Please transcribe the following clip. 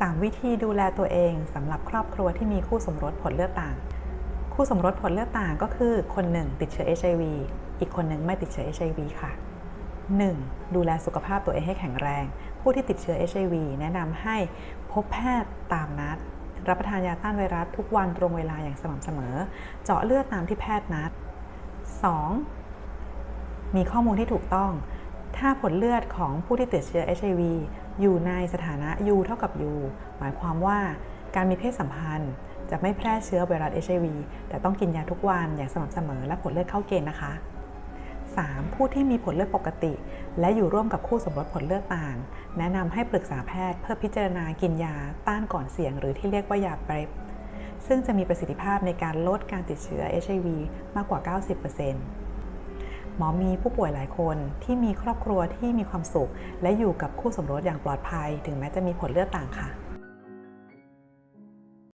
3 วิธีดูแลตัวเองสำหรับครอบครัวที่มีคู่สมรสผลเลือดต่าง คู่สมรสผลเลือดต่างก็คือคนหนึ่งติดเชื้อ HIV อีกคนหนึ่งไม่ติดเชื้อ HIV ค่ะ 1. ดูแลสุขภาพตัวเองให้แข็งแรง ผู้ที่ติดเชื้อ HIV แนะนำให้พบแพทย์ตามนัด รับประทานยาต้านไวรัสทุกวันตรงเวลาอย่างสม่ำเสมอ เจาะเลือดตามที่แพทย์นัด 2. มีข้อมูลที่ถูกต้อง ถ้าผลเลือดของผู้ที่ติดเชื้อ HIV อยู่ในสถานะ U เท่ากับ U หมายความว่าการมีเพศสัมพันธ์ จะไม่แพร่เชื้อไวรัส HIV แต่ต้องกินยาทุกวันอย่างสม่ำเสมอและผลเลือดเข้าเกณฑ์นะคะ 3. ผู้ที่มีผลเลือดปกติ และอยู่ร่วมกับคู่สมรสผลเลือดต่าง แนะนำให้ปรึกษาแพทย์เพื่อพิจารณากินยาต้านก่อนเสี่ยง หรือที่เรียกว่ายาเปรปซึ่งจะมีประสิทธิภาพในการลดการติดเชื้อ HIV มากกว่า 90% หมอมีผู้ป่วยหลายคนที่มีครอบครัวที่มีความสุข และอยู่กับคู่สมรสอย่างปลอดภัย ถึงแม้จะมีผลเลือดต่างค่ะ